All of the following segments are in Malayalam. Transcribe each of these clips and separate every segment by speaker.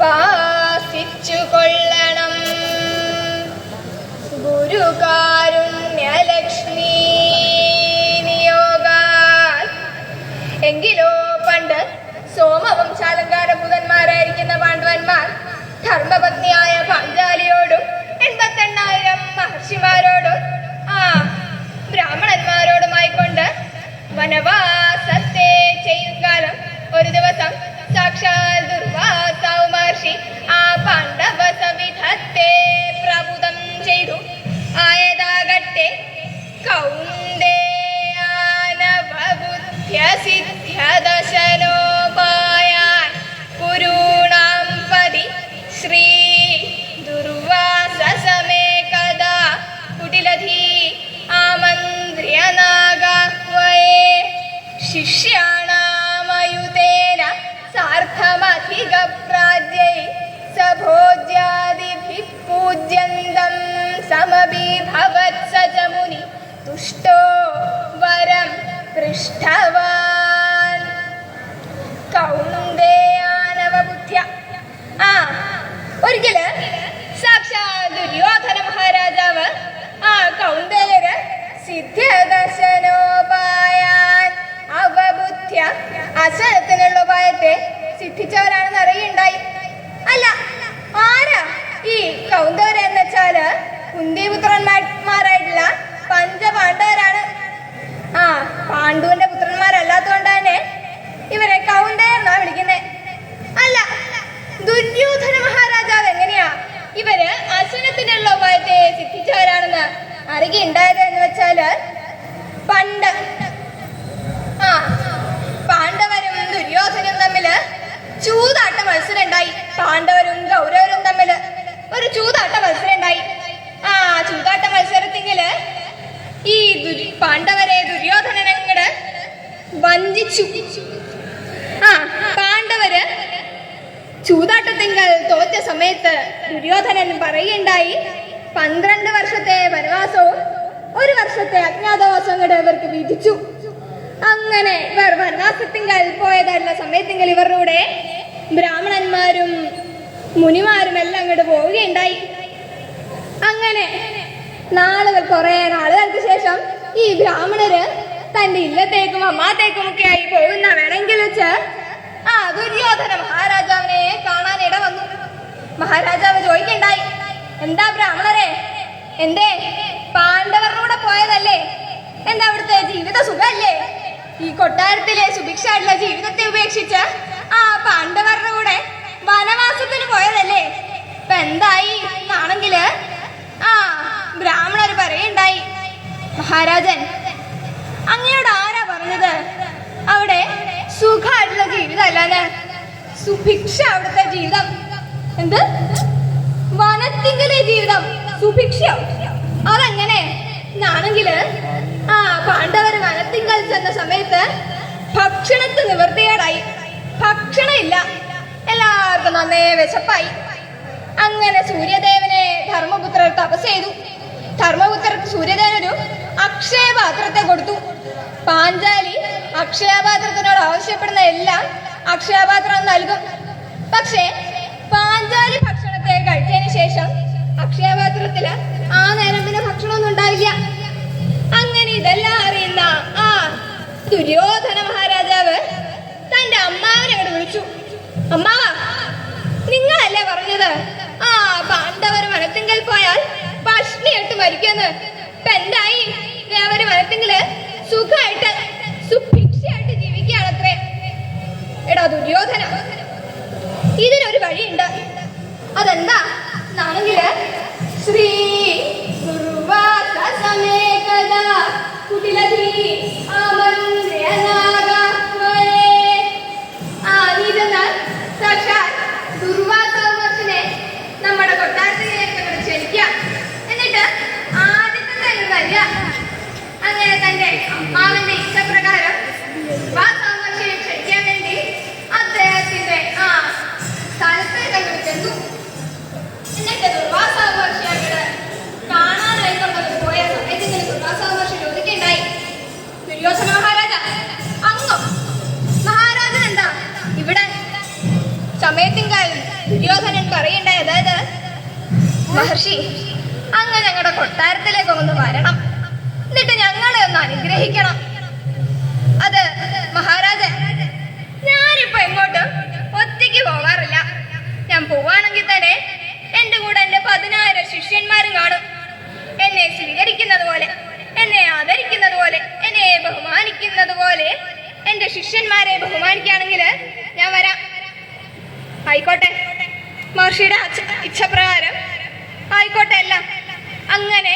Speaker 1: ഉപാസിച്ചു കൊള്ളണം ഗുരുകാരുണ്യലക്ഷ്മി നിയോഗാൽ. എങ്കിലോ പണ്ട് സോമവംശാലങ്കാരഭൂതന്മാരായിരിക്കുന്ന പാണ്ഡവന്മാർ ധർമ്മപത്നിയായ പാഞ്ചാലിയോടും എൺപത്തെണ്ണായിരം മഹർഷിമാരോടും ആ ബ്രാഹ്മണന്മാരോടുമായിക്കൊണ്ട് വനവാസത്തെ കൗന്ദേയാനവബുദ്ധ്യസിദ്ധ്യദശനോപായാൻ ഇവരുടെ ബ്രാഹ്മണന്മാരും മുനിമാരും എല്ലാം അങ്ങോട്ട് പോവുകയുണ്ടായി. അങ്ങനെ നാളുകൾ കുറെ നാളുകൾക്ക് ശേഷം ഈ ബ്രാഹ്മണര് തന്റെ ഇല്ലത്തേക്കും അമ്മാത്തേക്കും ഒക്കെ ആയി പോകുന്ന വേണമെങ്കിൽ വെച്ച് ആ ദുര്യോധന മഹാരാജാവിനെ കാണാൻ ഇട വന്നു. മഹാരാജാവ് ചോദിക്കണ്ടായി എന്താ ബ്രാഹ്മണരെ? എന്തേ? പാണ്ഡവരുടെ കൂടെ പോയതല്ലേ? എന്താ അവിടുത്തെ ജീവിത സുഖല്ലേ ഈ കൊട്ടാരത്തിലെ സുഭിക്ഷായിട്ടുള്ള ജീവിതത്തെ ഉപേക്ഷിച്ച് ആ പാണ്ഡവരുടെ കൂടെ വനവാസത്തിന് പോയതല്ലേ? ഇപ്പൊ എന്തായി? ആണെങ്കിൽ ആ ബ്രാഹ്മണർ പറയുണ്ടായി മഹാരാജൻ അങ്ങയോട് ആരാ പറഞ്ഞത്? അവിടെ സുഖമായിട്ടുള്ള ജീവിതം അല്ലാന്ന് സുഭിക്ഷ അവിടുത്തെ ജീവിതം. എന്ത്? വനത്തിങ്കിലെ ജീവിതം. സുഭിക്ഷ അതെങ്ങനെ? എന്നാണെങ്കിൽ ആ പാണ്ഡവർ വനത്തിങ്കൽ ചെന്ന സമയത്ത് ഭക്ഷണത്തിന് നിവർത്തിയേടായി. ഭക്ഷണമില്ല. എല്ലാവർക്കും നന്നേ വിശപ്പായി. അങ്ങനെ സൂര്യദേവനെ ധർമ്മപുത്രർ തപസ് ചെയ്തു. ധർമ്മപുത്രർക്ക് സൂര്യദേവൻ ഒരു അക്ഷയപാത്രത്തെ കൊടുത്തു. പാഞ്ചാലി അക്ഷയപാത്രത്തിനോട് ആവശ്യപ്പെടുന്ന എല്ലാം അക്ഷയപാത്രം നൽകും. പക്ഷേ പാഞ്ചാലി ഭക്ഷണത്തെ കഴിച്ചതിന് ശേഷം അക്ഷയപാത്രത്തിൽ ആ നേരം പിന്നെ ഭക്ഷണമൊന്നും ഉണ്ടാവില്ല. അങ്ങനെ ഇതെല്ലാം അറിയുന്ന ആ ദുര്യോധന മഹാരാജാവ് തന്റെ അമ്മാവനെ അങ്ങോട്ട് വിളിച്ചു. അമ്മാവ നിങ്ങളല്ലേ പറഞ്ഞത്? ആ പാണ്ഡവർ വനത്തിങ്കൽ പോയാൽ ഭക്ഷണിയിട്ട് മരിക്കുന്നു എന്തായി? അവർ വനത്തിങ്കൽ സമയത്തിങ്കാൽ ദുര്യോധനൻ പറയണ്ടായി അതായത് മഹർഷി അങ്ങ് ഞങ്ങളുടെ കൊട്ടാരത്തിലേക്ക് ഒന്ന് വരണം. എന്നിട്ട് ഞങ്ങളെ ഒന്ന് അനുഗ്രഹിക്കണം. അത് മഹാരാജ ഞാനിപ്പോ എങ്ങോട്ടും ഒറ്റയ്ക്ക് പോകാറില്ല. ഞാൻ പോവാണെങ്കിൽ തന്നെ എന്റെ കൂടെ എന്റെ പതിനായിരം ശിഷ്യന്മാരും കാണും. എന്നെ സ്വീകരിക്കുന്നത് പോലെ എന്നെ ആദരിക്കുന്നത് പോലെ എന്നെ ബഹുമാനിക്കുന്നത് പോലെ എന്റെ ശിഷ്യന്മാരെ ബഹുമാനിക്കുകയാണെങ്കിൽ ഞാൻ വരാം. ആയിക്കോട്ടെ. മഹർഷിയുടെ ഇച്ഛപ്രകാരം ആയിക്കോട്ടെ എല്ലാം. അങ്ങനെ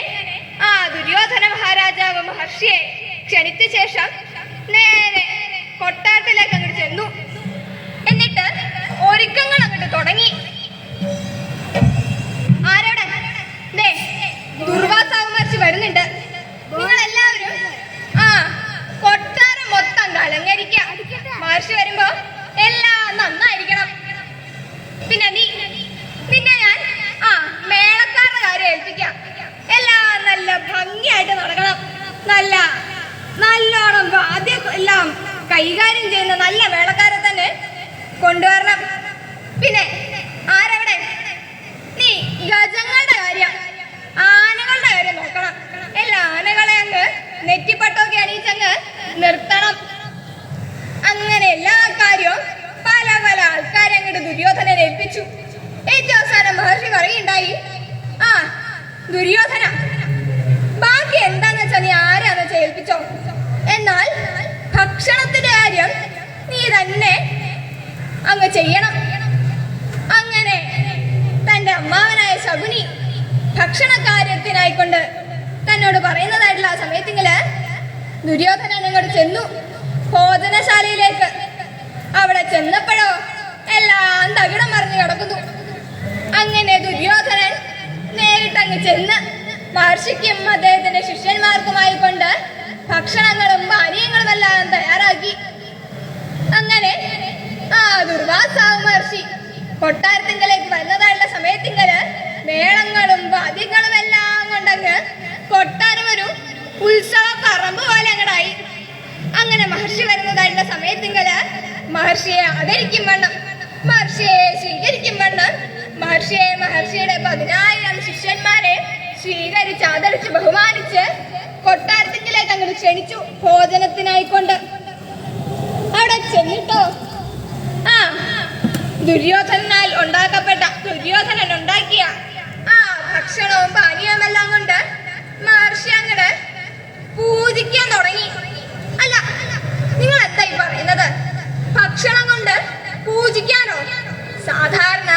Speaker 1: ആ ദുര്യോധന മഹാരാജാവ് മഹർഷിയെ ക്ഷണിച്ച ശേഷം നേരെ കൊട്ടാരത്തിലേക്ക് അങ്ങോട്ട് ചെന്നു. എന്നിട്ട് ഒരുക്കങ്ങൾ അങ്ങോട്ട് തുടങ്ങി ആരോടെ ദേ ദുർവാസാവ് മഹർഷി വരുന്നുണ്ട് നിങ്ങൾ എല്ലാവരും ആ കൊട്ടാരം മൊത്തം കലങ്കരിക്ക മഹർഷി വരുമ്പോ എല്ലാം നന്നായിരിക്കണം പിന്നെ നീ നിന്നെ ഞാൻ ആ മേളക്കാരുടെ കാര്യം ഏൽപ്പിക്കാം എല്ലാം നല്ല ഭംഗിയായിട്ട് നടക്കണം നല്ല നല്ലോണം വാദ്യം എല്ലാം കൈകാര്യം ചെയ്യുന്ന നല്ല മേളക്കാരെ തന്നെ കൊണ്ടുവരണം പിന്നെ ആരവിടെ നീ ഗജങ്ങളുടെ കാര്യം ആനകളുടെ കാര്യം നോക്കണം എല്ലാ ആനകളെ അങ്ങ് നെറ്റിപ്പട്ടൊക്കെ അണിയിച്ചങ്ങ് നിർത്തണം അങ്ങനെ എല്ലാ കാര്യവും പല പല ആൾക്കാരെ അങ്ങോട്ട് ദുര്യോധനനെ ഏൽപ്പിച്ചു ഏറ്റവും അവസാനം മഹർഷി പറയുണ്ടായി ആ ദുര്യോധന ബാക്കി എന്താന്ന് വെച്ചാ നീ ആരാന്ന് വെച്ചാ ഏൽപ്പിച്ചോ എന്നാൽ ഭക്ഷണത്തിന്റെ കാര്യം നീ തന്നെ അങ്ങ് ചെയ്യണം. അങ്ങനെ തന്റെ അമ്മാവനായ ശകുനി ഭക്ഷണ കാര്യത്തിനായിക്കൊണ്ട് തന്നോട് പറയുന്നതായിട്ടുള്ള ആ സമയത്തിങ്കിൽ ദുര്യോധനൻ അങ്ങോട്ട് ചെന്നു. ഭോജനശാലയിലേക്ക്. അവിടെ ചെന്നപ്പോഴോ എല്ലാം തകിടം മറിഞ്ഞു കിടക്കുന്നു. അങ്ങനെ ദുര്യോധനൻ നേരിട്ടങ്ങ് ചെന്ന് മഹർഷിക്കും അദ്ദേഹത്തിന്റെ ശിഷ്യന്മാർക്കുമായി കൊണ്ട് ഭക്ഷണങ്ങളും പാനീയങ്ങളും എല്ലാം തയ്യാറാക്കി. അങ്ങനെ ആ ദുർവാസാവ് മഹർഷി കൊട്ടാരത്തിങ്കലേക്ക് വരുന്നതായുള്ള സമയത്തിങ്കൽ മേളങ്ങളും വാദ്യങ്ങളും എല്ലാം കൊണ്ടങ്ങ് കൊട്ടാരം ഒരു ഉത്സവ പറമ്പ് പോലെ അങ്ങടായി. അങ്ങനെ മഹർഷി വരുന്നതായുള്ള സമയത്തിങ്കൽ മഹർഷിയെ ആദരിക്കും വണ്ണം മഹർഷിയെ സ്വീകരിക്കും വണ്ണം മഹർഷിയെ മഹർഷിയുടെ പതിനായിരം ശിഷ്യന്മാരെ സ്വീകരിച്ച് ആദരിച്ച് ബഹുമാനിച്ച് അങ്ങോട്ട് ക്ഷണിച്ചു ഭോജനത്തിനായിക്കൊണ്ട്. അവിടെ ചെന്നിട്ടോ? ആ ദുര്യോധനാൽ ഉണ്ടാക്കപ്പെട്ട ദുര്യോധനൻ ഉണ്ടാക്കിയ ആ ഭക്ഷണവും പാനീയമെല്ലാം കൊണ്ട് മഹർഷി അങ്ങട് പൂജിക്കാൻ തുടങ്ങി. അല്ല നിങ്ങൾ എന്താ ഈ പറയുന്നത്? ഭക്ഷണം കൊണ്ട് പൂജിക്കാനോ? സാധാരണ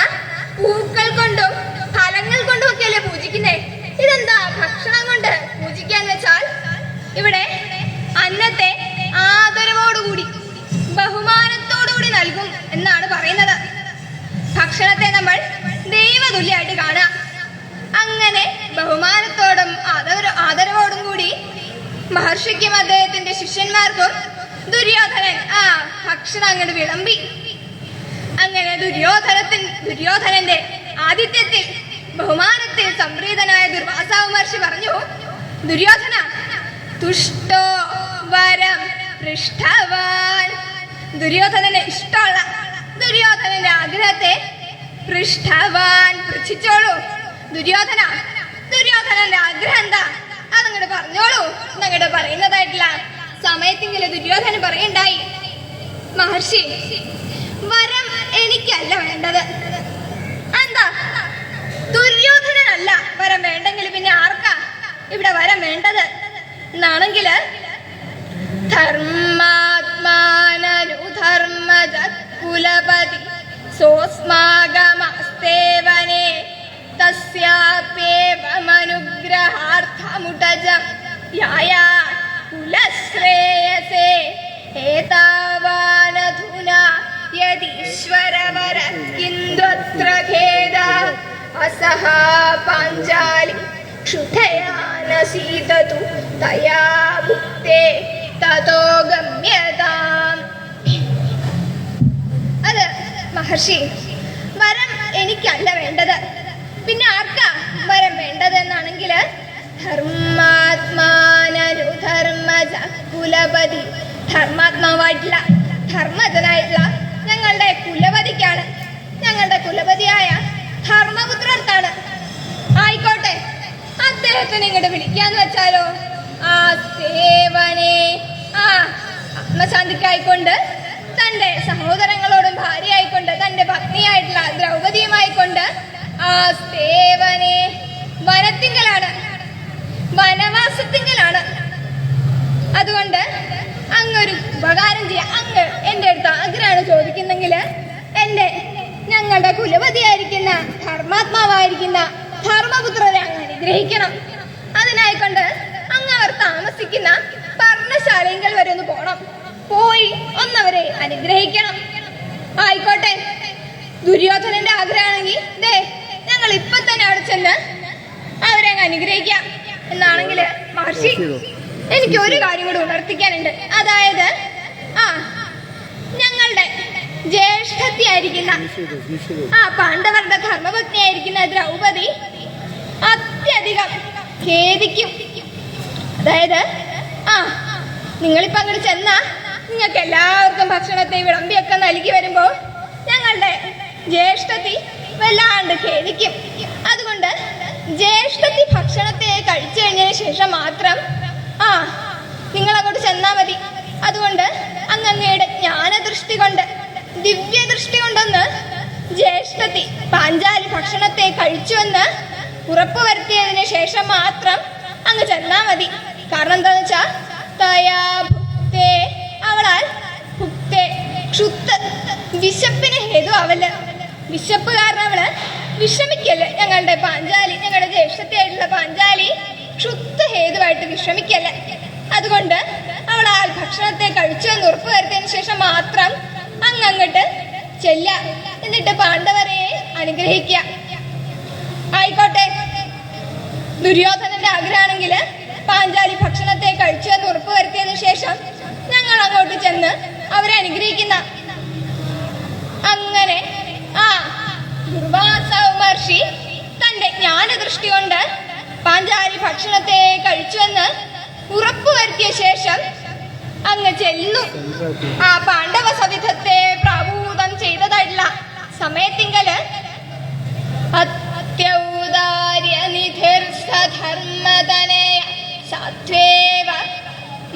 Speaker 1: പൂക്കൾ കൊണ്ടും ഫലങ്ങൾ കൊണ്ടും ഒക്കെയല്ലേ പൂജിക്കുന്നേ. ഇതെന്താ ഭക്ഷണം കൊണ്ട് പൂജിക്കാന്ന് വെച്ചാൽ ഇവിടെ അന്നത്തെ ആദരവോടുകൂടി ബഹുമാനത്തോടുകൂടി നൽകും എന്നാണ് പറയുന്നത്. ഭക്ഷണത്തെ നമ്മൾ ദൈവതുല്യായിട്ട് കാണാം അങ്ങനെ ബഹുമാനത്തോടും ആദര ആദരവോടും കൂടി മഹർഷിക്കും അദ്ദേഹത്തിന്റെ ശിഷ്യന്മാർക്കും ദുര്യോധനൻ ആ ഭക്ഷണം അങ്ങോട്ട് വിളമ്പി. അങ്ങനെ ദുര്യോധനത്തിൻ ദുര്യോധനന്റെ ആതിഥ്യത്തിൽ ബഹുമാനത്തിൽ സംപ്രീതനായ ദുർവാസാവ് മഹർഷി പറഞ്ഞു ദുര്യോധന തുഷ്ടോ വരം പൃഷ്ഠവാൻ. ദുര്യോധനന് ഇഷ്ടമുള്ള ദുര്യോധനന്റെ ആഗ്രഹത്തെ പൃഷ്ഠവാൻ പൃച്ഛിച്ചോളൂ. ദുര്യോധന ദുര്യോധനന്റെ ആഗ്രഹം എന്താ? അതങ്ങോട്ട് പറഞ്ഞോളൂ. എന്നങ്ങോട്ട് പറയുന്നതായിട്ടില്ല സമയത്തെങ്കിലും ദുര്യോധനൻ പറയണ്ടായി മഹർഷി വരം എനിക്കല്ല വേണ്ടത്. എന്താ? ദുര്യോധനനല്ല വരം വേണ്ടെങ്കിൽ പിന്നെ ആർക്കാ ഇവിടെ വരം വേണ്ടത്? എന്നാണെങ്കിൽ ധർമാത്മാനനുധർമ്മജ കുലപതി സോസ്മാഗമസ്തേവനെ തസ്യാപ്യേവമനുഗ്രഹാർത്ഥമുടജം. യായ കുലശ്രേയസേ ഏതാവാനധുനാ യദീശ്വരവര കിന്ദത്ര ഖേദ അസഹ പാഞ്ചാലി ക്ഷുധയാനസീതതു തയാ ഭുക്തേ തതോ ഗമ്യതാം അത് മഹർഷി വരം എനിക്കല്ല വേണ്ടത്. പിന്നെ ആർക്കാ വരം വേണ്ടത് എന്നാണെങ്കിൽ ധർമാത്മാനനുധർമ്മജ കുലപതി ധർമാത്മാവായിട്ടുള്ള ധർമ്മജനായിട്ടുള്ള ഞങ്ങളുടെ കുലപതിക്കാണ്. ഞങ്ങളുടെ കുലപതിയായ ധർമ്മപുത്രർക്കാണ് ആയിക്കോട്ടെ അദ്ദേഹത്തിന് ഇങ്ങോട്ട് വിളിക്കാന്ന് വെച്ചാലോ? ആത്മശാന്തിക്കായിക്കൊണ്ട് തന്റെ സഹോദരങ്ങളോടും ഭാര്യയായിക്കൊണ്ട് തന്റെ ഭക്തിയായിട്ടുള്ള ദ്രൗപതിയുമായിക്കൊണ്ട് ആ സേവനെ വനത്തിങ്കലാണ്. വനവാസത്തിങ്കലാണ്. അതുകൊണ്ട് അങ്ങൊരു ഉപകാരം ചെയ്യാം. അങ്ങ് എന്റെ അടുത്ത് ആഗ്രഹമാണ് ചോദിക്കുന്നെങ്കിൽ എന്റെ ഞങ്ങളുടെ കുലപതിയായിരിക്കുന്ന ധർമാത്മാവായിരിക്കുന്ന ധർമ്മപുത്രരെ അങ്ങ് അനുഗ്രഹിക്കണം. അതിനായിക്കൊണ്ട് അങ്ങ് അവർ താമസിക്കുന്ന പർണശാലയെങ്കിൽ വരെ ഒന്ന് പോണം. പോയി. ഒന്നവരെ അനുഗ്രഹിക്കണം. ആയിക്കോട്ടെ. ദുര്യോധനന്റെ ആഗ്രഹമാണെങ്കിൽ ദേ ഞങ്ങൾ ഇപ്പൊ തന്നെ അവിടെ ചെന്ന് അവരെ അനുഗ്രഹിക്കാം എന്നാണെങ്കിൽ മഹർഷി എനിക്ക് ഒരു കാര്യം കൂടി ഉണർത്തിക്കാനുണ്ട്. അതായത് ആ ഞങ്ങളുടെ ജ്യേഷ്ഠത്തിയായിരിക്കുന്ന ആ പാണ്ഡവരുടെ ധർമ്മപത്നിയായിരിക്കുന്ന ദ്രൗപദി അത്യധികം ഖേദിക്കും. അതായത് ആ നിങ്ങളിപ്പോ അങ്ങോട്ട് ചെന്നാ നിങ്ങൾക്ക് എല്ലാവർക്കും ഭക്ഷണത്തെ വിളമ്പിയൊക്കെ നൽകി വരുമ്പോൾ ഞങ്ങളുടെ ജ്യേഷ്ഠത്തി വല്ലാണ്ട് ഖേദിക്കും. അതുകൊണ്ട് ജ്യേഷ്ഠത്തി ഭക്ഷണത്തെ കഴിച്ചു കഴിഞ്ഞതിന് ശേഷം മാത്രം ആ നിങ്ങളങ്ങോട്ട് ചെന്നാൽ ചെന്നാ മതി. അതുകൊണ്ട് അങ്ങനെയുടെ ജ്ഞാനദൃഷ്ടി കൊണ്ട് ദിവ്യദൃഷ്ടി കൊണ്ടൊന്ന് ജ്യേഷ്ഠത്തി പാഞ്ചാലി ഭക്ഷണത്തെ കഴിച്ചുവെന്ന് ഉറപ്പുവരുത്തിയതിന് ശേഷം മാത്രം അങ്ങ് ചെന്നാൽ മതി. കാരണം എന്താണെന്ന് വെച്ചാൽ തയാ ഭുക്തേ ക്ഷുത്ത് വിശപ്പിന് ഹേതു അവൽ വിശപ്പ് കാരണം അവൾ വിഷമിക്കല്ലേ ഞങ്ങളുടെ പാഞ്ചാലി ഞങ്ങളുടെ ജ്യേഷ്ഠത്തെയായിട്ടുള്ള പാഞ്ചാലി ക്ഷുദ്ധ ഹേതുവായിട്ട് വിഷമിക്കല്ലേ അതുകൊണ്ട് അവൾ ആ ഭക്ഷണത്തെ കഴിച്ചു എന്ന് ഉറപ്പ് വരുത്തിയതിനു ശേഷം മാത്രം അങ്ങങ്ങട്ട് ചെല്ല എന്നിട്ട് പാണ്ഡവരെ അനുഗ്രഹിക്കുക. ആയിക്കോട്ടെ. ദുര്യോധനന്റെ ആഗ്രഹമാണെങ്കിൽ പാഞ്ചാലി ഭക്ഷണത്തെ കഴിച്ചു എന്ന് ഉറപ്പ് വരുത്തിയതിനു ശേഷം ഞങ്ങൾ അങ്ങോട്ട് ചെന്ന് അവരെ അനുഗ്രഹിക്കുന്ന. അങ്ങനെ ആ ദുർവാസ മഹർഷി തന്റെ ജ്ഞാനദൃഷ്ടി കൊണ്ട് പാഞ്ചാലി ഭക്ഷണത്തെ കഴിച്ചുവെന്ന് ഉറപ്പുവരുത്തിയ ശേഷം അങ്ങ് ചെല്ലുന്നു. ആ പാണ്ഡവ സവിധത്തെ പ്രാഭൂതം ചെയ്തതായിട്ടുള്ള സമയത്തിങ്കൽ അത്യൗദാര്യനിധിർസധർമ്മതനയ സാത്വേവ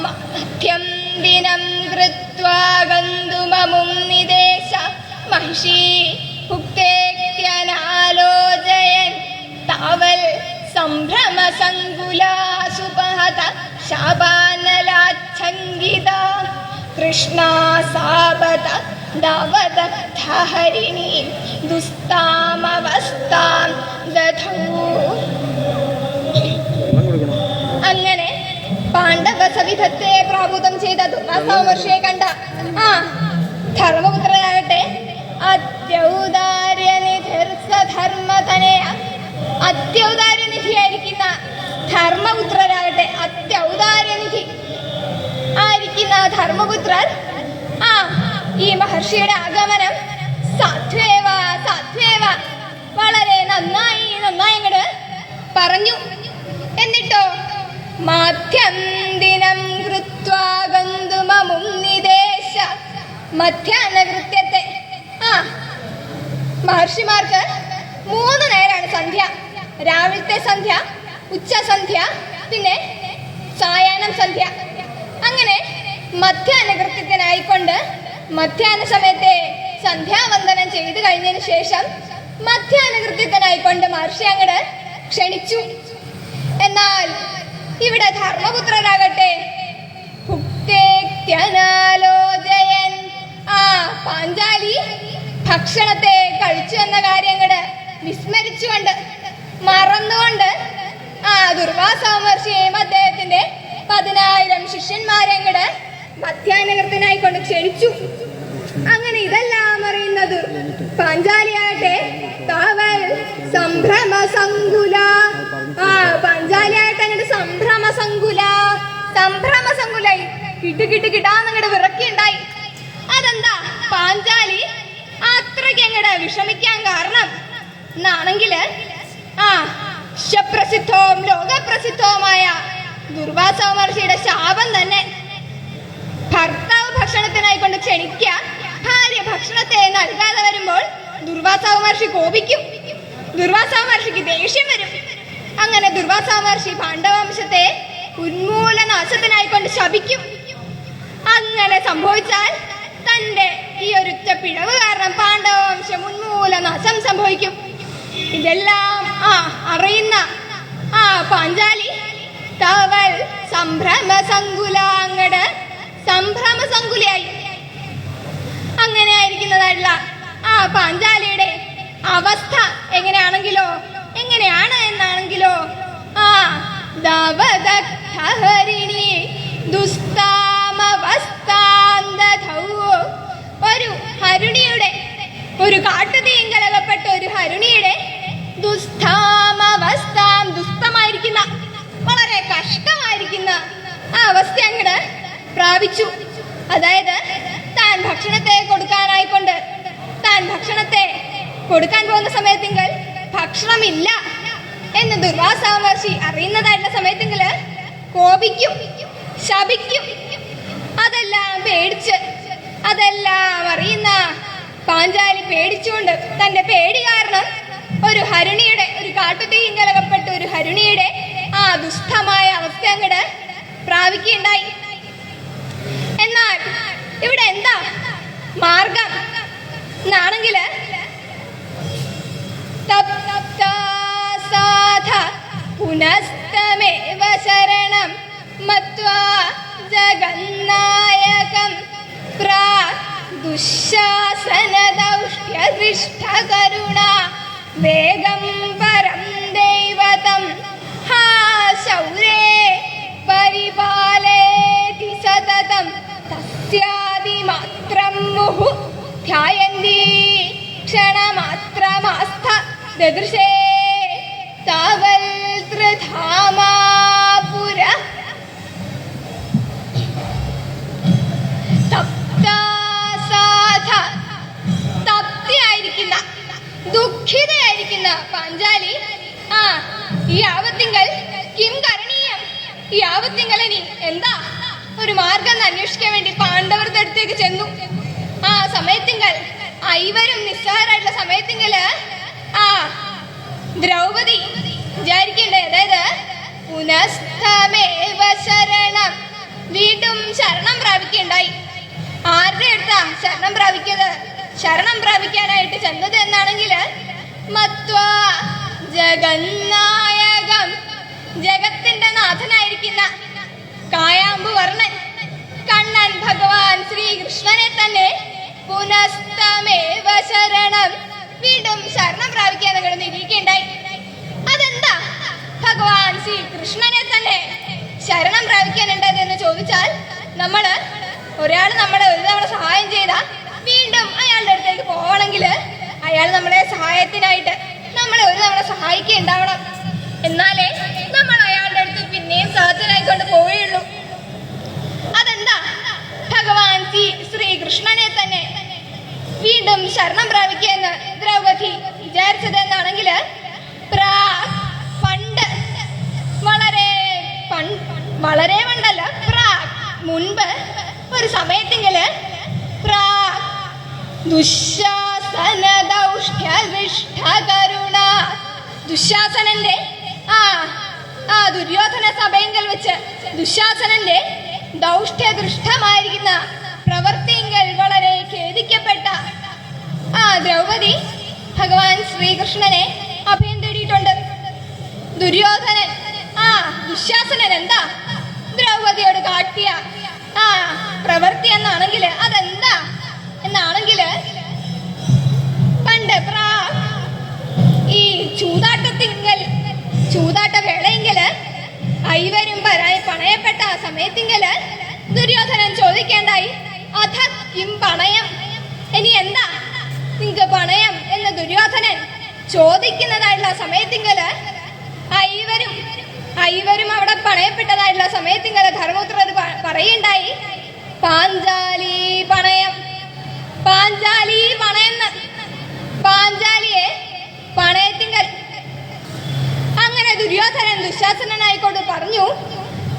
Speaker 1: മധ്യം ദിനം കൃത്വാ ഗന്ധുമമും നിദേശ മഹിഷി ഭുക്തേത്യനാലോചയൻ താവൽ സംഭ്രമ സങ്കുലാസുപഹത ശാപാനലാച്ഛങ്കിത കൃഷ്ണാസാപത ദവദഗ്ധഹരിണീ ദുസ്താമവസ്താം ദധൂ പാണ്ഡവ സവിധത്തെ പ്രാഭൂതം ചെയ്ത ദുർവാസാമർഷിയെ കണ്ട ആ ധർമ്മപുത്രനാകട്ടെ അത്യൗദാര്യനിധിർസധർമ്മതനയ അത്യൗദാര്യനിധിയായിരിക്കുന്ന ധർമ്മപുത്രരാകട്ടെ അത്യൗദാര്യനിധി ആയിരിക്കുന്ന ധർമ്മപുത്രർ ആ ഈ മഹർഷിയുടെ ആഗമനം സാധ്വേവ സാധ്വേവ വളരെ നന്നായി നന്നായി അങ്ങട് പറഞ്ഞു. എന്നിട്ടോ മാധ്യം ദിനം കൃത്വാ ഗന്ധുമമും നിദേശ. മധ്യാഹ്ന കൃത്യത്തെ ആ മഹർഷിമാർക്ക് മൂന്ന് നേരാണ് സന്ധ്യ. രാവിലത്തെ സന്ധ്യ ഉച്ച സന്ധ്യ പിന്നെ സായാഹ്നം സന്ധ്യ. അങ്ങനെ മധ്യാഹ്ന കൃത്യത്തിനായിക്കൊണ്ട് മധ്യാഹ്ന സമയത്തെ സന്ധ്യാവന്ദനം ചെയ്തു കഴിഞ്ഞതിന് ശേഷം മധ്യാഹ്ന കൃത്യത്തിനായിക്കൊണ്ട് മഹർഷി അങ്ങട് ക്ഷണിച്ചു. എന്നാൽ ഇവിടെ ധർമ്മപുത്രനാകട്ടെ. ആ പാഞ്ചാലി ഭക്ഷണത്തെ കഴിച്ചു എന്ന കാര്യങ്ങൾ വിസ്മരിച്ചുകൊണ്ട് മറന്നുകൊണ്ട് ആ ദുർവാസാമർശിയെയും അദ്ദേഹത്തിന്റെ പതിനായിരം ശിഷ്യന്മാരെ കൂടെ മധ്യാനകൃതനായി കൊണ്ട് ക്ഷണിച്ചു. അങ്ങനെ ഇതെല്ലാം അറിയുന്നത് പാഞ്ചാലിയാകട്ടെ താവൽ സംഭ്രമ സങ്കുല പാഞ്ചാലിയായിട്ട് അങ്ങോട്ട് സംഭ്രമ സങ്കുല സംഭ്രമ സങ്കുലായി കിട്ടു കിട്ടു വിറക്കി വിറക്കിണ്ടായി. അതെന്താ? പാഞ്ചാലി അത്രയ്ക്ക് അങ്ങടെ വിഷമിക്കാൻ കാരണം എന്നാണെങ്കിൽ ആ വിശ്വപ്രസിദ്ധവും ലോകപ്രസിദ്ധവുമായ ദുർവാസ ശാപം തന്നെ ഭർത്താവ് ഭക്ഷണത്തിനായി കൊണ്ട് ക്ഷണിക്കുക ഭാര്യ ഭക്ഷണത്തെ നൽകാതെ വരുമ്പോൾ ദുർവാസാവ് കോപിക്കും. ദുർവാസാവ് മഹർഷിക്ക് ദേഷ്യം വരും. അങ്ങനെ ദുർവാസാമർഷി പാണ്ഡവംശത്തെ ഉന്മൂലനാശത്തിനായിക്കൊണ്ട് ശപിക്കും. അങ്ങനെ സംഭവിച്ചാൽ തന്റെ ഈ ഒരുറ്റ പിഴവ് കാരണം പാണ്ഡവവംശം ഉന്മൂലനാശം സംഭവിക്കും. ഇതെല്ലാം ആ അറിയുന്ന ആ പാഞ്ചാലി തവൽ തവൾ സംഭ്രമ സംഭ്രമസങ്കുലയായി. അങ്ങനെ ആയിരിക്കുന്നതായിട്ടുള്ള ആ പാഞ്ചാലിയുടെ അവസ്ഥ എങ്ങനെയാണെങ്കിലോ എങ്ങനെയാണ് എന്നാണെങ്കിലോ? ആ ഒരു ഹരുണിയുടെ ഒരു കാട്ടുതീയും കലകപ്പെട്ട ഒരു ഹരുണിയുടെ ദുസ്താമവസ്ഥാം ദുസ്തമായിരിക്കുന്ന വളരെ കഷ്ടമായിരിക്കുന്ന ആ അവസ്ഥ അങ്ങട് പ്രാപിച്ചു. അതായത് താൻ ഭക്ഷണത്തെ കൊടുക്കാനായിക്കൊണ്ട് താൻ ഭക്ഷണത്തെ കൊടുക്കാൻ പോകുന്ന സമയത്തെങ്കിൽ ഭക്ഷണമില്ല എന്ന് ദുർവാസ മഹർഷി അറിയുന്നതായിട്ടുള്ള സമയത്തെങ്കിൽ കോപിക്കും ശപിക്കും. അതെല്ലാം പേടിച്ച് അതെല്ലാം അറിയുന്ന പാഞ്ചാലി പേടിച്ചുകൊണ്ട് തന്റെ പേടി കാരണം ഒരു ഹരിണിയുടെ ഒരു കാട്ടുതീയും കലകപ്പെട്ട ഒരു ഹരിണിയുടെ ആ ദുഷ്ടമായ അവസ്ഥ അങ്ങട് പ്രാപിക്കുകയുണ്ടായി. എന്നാൽ ഇവിടെ എന്താ മാർഗം? എന്നാണെങ്കിൽ തപ്താസാധ പുനസ്തമേവ ശരണം മത്വാ ജഗന്നായകം പ്രാ ദുശാസനദൗഷ്ട്യദൃഷ്ടകരുണ വേഗം പരം ദൈവതം ഹാ ശൗരേ പരിപാലേതി സതതം തസ്യാദിമാത്രം മുഹു ധ്യായന്തി ക്ഷണമാത്രമാസ്ഥ താവൽ ത്രിധാമാപുര തപ്താസാധ തപ്തിയായിരിക്കുന്ന ദുഃഖിതയായിരിക്കുന്ന പാഞ്ചാലി. ആ ഈ ആവത്തിങ്കൽ കിം കരണീയം. ഈ ആവത്തിങ്കൽ ഇനി എന്താ? ഒരു മാർഗം അന്വേഷിക്കാൻ വേണ്ടി പാണ്ഡവരുടെ അടുത്തേക്ക് ചെന്നു. ആ സമയത്തിങ്കൽ ഐവരും നിസ്സാരായിട്ടുള്ള സമയത്തിങ്കൽ പുനസ്തമേവ ശരണം. വീണ്ടും ശരണം പ്രാപിക്കുകയുണ്ടായി. ആരുടെ അടുത്താ ശരണം പ്രാപിക്കത് ശരണം പ്രാപിക്കാനായിട്ട് ചെന്നത് എന്നാണെങ്കിൽ മത്വാ ജഗന്നായകം. ജഗത്തിന്റെ നാഥനായിരിക്കുന്ന കായാമ്പു വർണൻ കണ്ണൻ ഭഗവാൻ ശ്രീകൃഷ്ണനെ തന്നെ പുനസ്തമേവ ശരണം. വീണ്ടും ശരണം പ്രാപിക്കാൻ അങ്ങോട്ട് ഭഗവാൻ ശ്രീകൃഷ്ണനെ തന്നെ ശരണം പ്രാപിക്കാനുണ്ടത് എന്ന് ചോദിച്ചാൽ നമ്മൾ ഒരാൾ നമ്മളെ ഒരു തവണ സഹായം ചെയ്താൽ വീണ്ടും അയാളുടെ അടുത്തേക്ക് പോകണമെങ്കിൽ അയാൾ നമ്മളെ സഹായത്തിനായിട്ട് നമ്മളെ ഒരു തവണ സഹായിക്കുകയുണ്ടാവണം. എന്നാലേ നമ്മൾ അയാളുടെ അടുത്ത് പിന്നെയും ദുശാസന കരുണ ദുശാസനന്റെ ആ ആ ദുര്യോധന സഭയെങ്കിൽ വെച്ച് ദുശാസനന്റെ ദൗഷ്ട്യദൃഷ്ടമായിരിക്കുന്ന പ്രവർത്തിയെങ്കിൽ വളരെ ഖേദിക്കപ്പെട്ട ആ ദ്രൗപദി ഭഗവാൻ ശ്രീകൃഷ്ണനെ അഭയം തേടിയിട്ടുണ്ട്. ദുര്യോധനൻ ആ ദുശാസനൻ എന്താ ദ്രൗപതിയോട് കാട്ടിയ ആ പ്രവൃത്തി എന്നാണെങ്കിൽ അതെന്താ സമയത്തിങ്കൽ ദുര്യോധനൻ ചോദിക്കേണ്ടായി അധ കിം പണയം? ഇനി എന്താ നിങ്ങക്ക് പണയം? എന്ന് ദുര്യോധനൻ ചോദിക്കുന്നതായിട്ടുള്ള സമയത്തിങ്കൽ ഐവരും ഐവരും അവിടെ പണയപ്പെട്ടതായിട്ടുള്ള സമയത്തിങ്കൽ ധർമ്മപുത്രർ പറയുണ്ടായി പാഞ്ചാലി പണയം പാഞ്ചാലി പണയം പാഞ്ചാലിയെ പണയത്തിങ്കൽ അങ്ങനെ ദുര്യോധനൻ ദുശാസനായിക്കൊണ്ട് പറഞ്ഞു.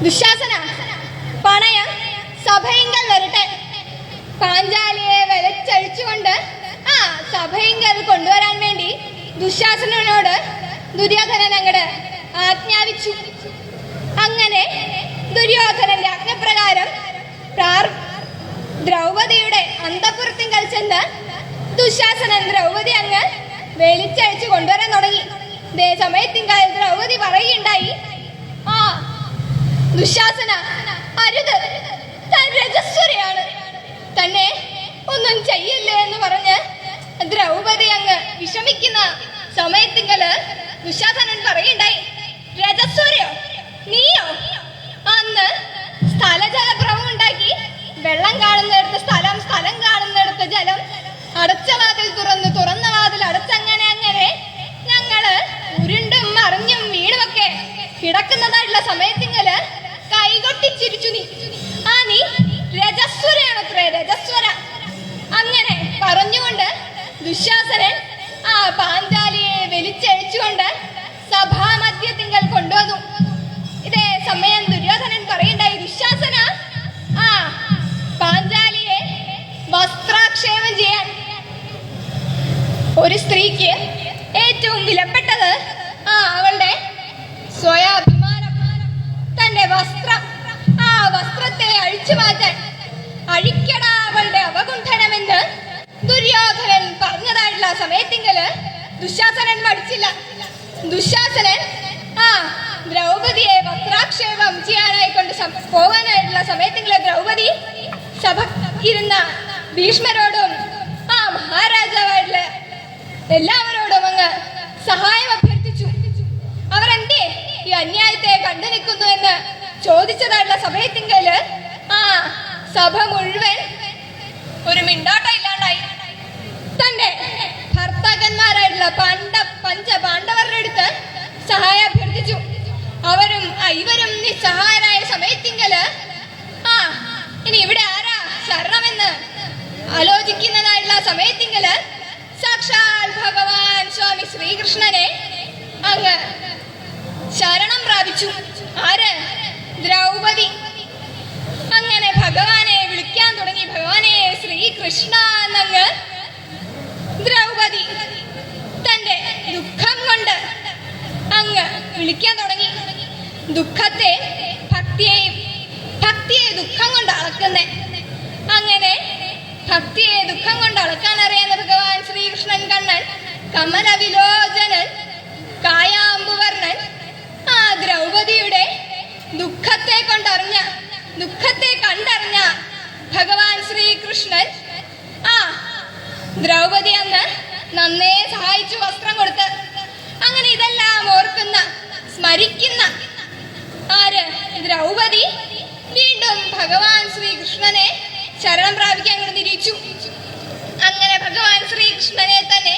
Speaker 1: ദുശാസന പണയം സഭയിങ്കൽ വരട്ടെ. പാഞ്ചാലിയെ വലിച്ചഴിച്ചുകൊണ്ട് ആ സഭയിങ്കൽ കൊണ്ടുവരാൻ വേണ്ടി ദുശാസനോട് ദുര്യോധനൻ അങ്ങട് ആജ്ഞാപിച്ചു. അങ്ങനെ ദുര്യോധനന്റെ ആജ്ഞപ്രകാരം ദ്രൗപതിയുടെ അന്തപുരത്തിങ്കൽ ചെന്ന് ദുശാസനൻ ദ്രൗപതി അങ്ങ് വെളിച്ചഴിച്ചു കൊണ്ടുവരാൻ തുടങ്ങി. ദേ സമയത്തിങ്കൽ ദ്രൗപതി പറയുകയുണ്ടായി. ആ ദുശാസന അരുത് താൻ രജസ്വരയാണ്. തന്നെ ഒന്നും ചെയ്യല്ലേ എന്ന് പറഞ്ഞ് ദ്രൗപദി അങ്ങ് വിഷമിക്കുന്ന സമയത്തിങ്കൽ ദുശാസനൻ പറയുണ്ടായി രജസ്വരയോ? നീയോ? അന്ന് സ്ഥലജലഭ്രമം ഉണ്ടാക്കി വെള്ളം കാണുന്നിടത്ത് സ്ഥലം സ്ഥലം കാണുന്നിടത്ത് ജലം അടച്ച വാതിൽ തുറന്ന് തുറന്ന വാതിൽ അടച്ചങ്ങനെ അങ്ങനെ ഞങ്ങൾ ഉരുണ്ടും മറിഞ്ഞും വീണുമൊക്കെ കിടക്കുന്നതായിട്ടുള്ള സമയത്തിങ്ങൽ ഒരു സ്ത്രീക്ക് ഏറ്റവും വിലപ്പെട്ടത് ആ അവളുടെ സ്വയാഭിമാനം. തന്റെ വസ്ത്രം. ആ വസ്ത്രത്തെ അഴിച്ചു മാറ്റാൻ അഴിക്കട അവളുടെ അവകുണ്ഠനമെന്ന് ദുര്യോധനൻ പറഞ്ഞതായിട്ടുള്ള സമയത്തെങ്കിൽ ദുശാസനൻ മടിച്ചില്ല. ദുശാസനൻ ആ ദ്രൗപതിയെ വസ്ത്രാക്ഷേപം ചെയ്യാനായി കൊണ്ട് പോകാനായിട്ടുള്ള സമയത്തെങ്കിൽ ദ്രൗപദി സഭ ഇരുന്ന ഭീഷ്മരോടും എല്ലാവരോടും അങ്ങ് സഹായം അഭ്യർത്ഥിച്ചു. അവർ എന്തേ ഈ അന്യായത്തെ കണ്ടു നിൽക്കുന്നു എന്ന് ചോദിച്ചതായിട്ടുള്ള സമയത്തിങ്കൽ ആ സഭ മുഴുവൻ ഒരു മിണ്ടാട്ടം ഇല്ലാണ്ടായി. തന്റെ ഭർത്താക്കന്മാരായിട്ടുള്ള പണ്ട പഞ്ച പാണ്ഡവരുടെ അടുത്ത് സഹായം അഭ്യർത്ഥിച്ചു. അവരും ഇവരും നിസ്സഹായരായ സമയത്തിങ്കൽ ആ ഇനി ഇവിടെ ആരാ ശരണമെന്ന് ആലോചിക്കുന്നതായിട്ടുള്ള സമയത്തിങ്കൽ സാക്ഷാൽ ഭഗവാൻ സ്വാമി ശ്രീകൃഷ്ണനെ അങ്ങ് ശരണം പ്രാപിച്ചു. ആര്? ദ്രൗപദി. അങ്ങനെ ഭഗവാനെ വിളിക്കാൻ തുടങ്ങി. ഭഗവാനെ ശ്രീകൃഷ്ണ എന്നങ്ങ് ദ്രൗപദി തന്റെ ദുഃഖം കൊണ്ട് അങ്ങ് വിളിക്കാൻ തുടങ്ങി. ദുഃഖത്തെ ഭക്തിയെയും ഭക്തിയെ ദുഃഖം കൊണ്ട് അളക്കുന്നേ. അങ്ങനെ ഭക്തിയെ ദുഃഖം കൊണ്ട് അളക്കാൻ അറിയുന്ന ഭഗവാൻ ശ്രീകൃഷ്ണൻ കണ്ണൻ കമല വിലോചനൻ കായാമ്പുവർണൻ ആ ദ്രൗപതിയുടെ ദുഃഖത്തെ കൊണ്ടറിഞ്ഞ ദുഃഖത്തെ കണ്ടറിഞ്ഞ ഭഗവാൻ ശ്രീകൃഷ്ണൻ ആ ദ്രൗപതി അന്ന് നന്നേ സഹായിച്ചു വസ്ത്രം കൊടുത്ത് അങ്ങനെ ഇതെല്ലാം ഓർക്കുന്ന സ്മരിക്കുന്ന ആര്? ദ്രൗപതി വീണ്ടും ഭഗവാൻ ശ്രീകൃഷ്ണനെ ശരണം പ്രാപിക്കാൻ കൂടെ നിരീക്ഷിച്ചു. അങ്ങനെ ഭഗവാൻ ശ്രീകൃഷ്ണനെ തന്നെ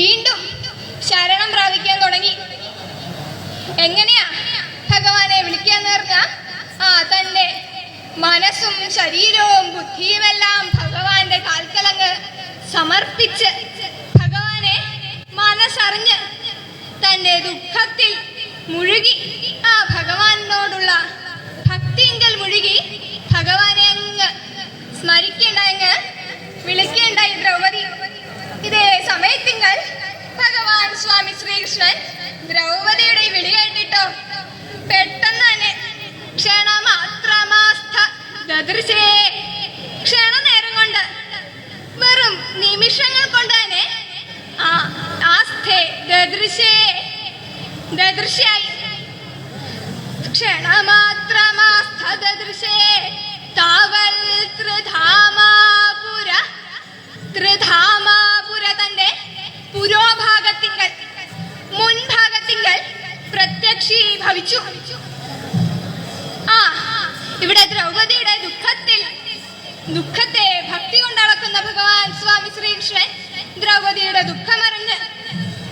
Speaker 1: വീണ്ടും ശരണം പ്രാപിക്കാൻ തുടങ്ങി. എങ്ങനെയാ ഭഗവാനെ വിളിക്കാൻ നേർന്ന ആ തന്റെ മനസ്സും ശരീരവും ബുദ്ധിയുമെല്ലാം ഭഗവാന്റെ കാൽക്കലങ്ങ് സമർപ്പിച്ച് ഭഗവാനെ മനസ്സറിഞ്ഞ് തന്റെ ദുഃഖത്തിൽ മുഴുകി ആ ഭഗവാനോടുള്ള ഭക്തിങ്കൽ മുഴുകി ഭഗവാനെ അങ്ങ് സ്മരിക്കേണ്ടായങ്ങ് വിളിക്കേണ്ടായി ദ്രൗപദി ഇതേ സമയത്തിങ്കൽ ഭഗവാൻ സ്വാമി ശ്രീകൃഷ്ണൻ ദ്രൗപതിയുടെ വിളി കേട്ടിട്ടോ? പെട്ടെന്ന് തന്നെ ക്ഷണമാത്രമാസ്ഥ ദദൃശേ. ക്ഷണനേരം കൊണ്ട് വെറും നിമിഷങ്ങൾ കൊണ്ട് തന്നെ ദദൃശേ ക്ഷണമാത്രമാസ്ഥ ദദൃശേ. താവൽ ത്രിധാമാപുര ത്രിധാമാപുര പ്രത്യക്ഷീഭവിച്ചു ആ ഇവിടെ ദ്രൗപതിയുടെ ദുഃഖത്തിൽ ദുഃഖത്തെ ഭക്തി കൊണ്ടളക്കുന്ന ഭഗവാൻ സ്വാമി ശ്രീകൃഷ്ണൻ ദ്രൗപതിയുടെ ദുഃഖമറിഞ്ഞ്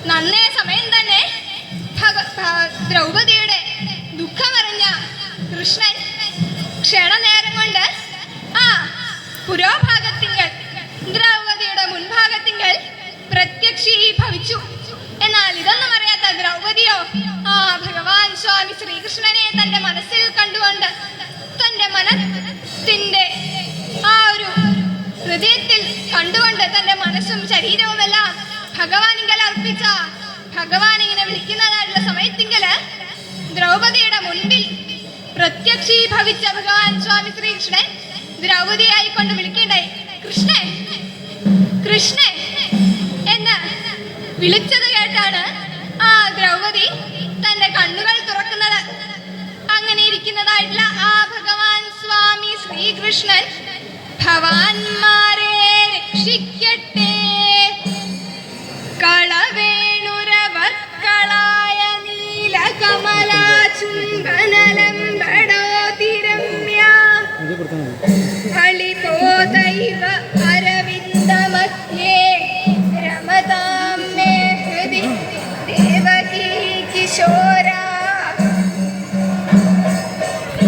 Speaker 1: നന്നേ സമയം തന്നെ ഭഗ- സ്വാമി ശ്രീകൃഷ്ണനെ തന്റെ മനസ്സിൽ കണ്ടുകൊണ്ട് തന്റെ മനത്തിന്റെ ആ ഒരു ഹൃദയത്തിൽ കണ്ടുകൊണ്ട് തന്റെ മനസ്സും ശരീരവും എല്ലാം ഭഗവാനിങ്കൽ അർപ്പിച്ച ഭഗവാൻ ഇങ്ങനെ വിളിക്കുന്നതായിട്ടുള്ള സമയത്തിങ്കൽ ദ്രൗപദിയുടെ മുൻപിൽ പ്രത്യക്ഷീഭവിച്ച ഭഗവാൻ സ്വാമി ശ്രീകൃഷ്ണൻ ദ്രൗപതിയായി കൊണ്ട് വിളിക്കേണ്ടായി കൃഷ്ണൻ കൃഷ്ണൻ എന്ന് വിളിച്ചത് കേട്ടാണ് ആ ദ്രൗപദി അങ്ങനെ ഇരിക്കുന്നതായിട്ടുള്ള ആ ഭഗവാൻ സ്വാമി ശ്രീകൃഷ്ണൻ ഭവാന്മാരെ രക്ഷിക്കട്ടെ. കളവേണുരവർക്കളായ
Speaker 2: നീലകമലാ ചുംബനലംബടോതിരമ്യ മതി.
Speaker 1: ഫളിതോദൈവ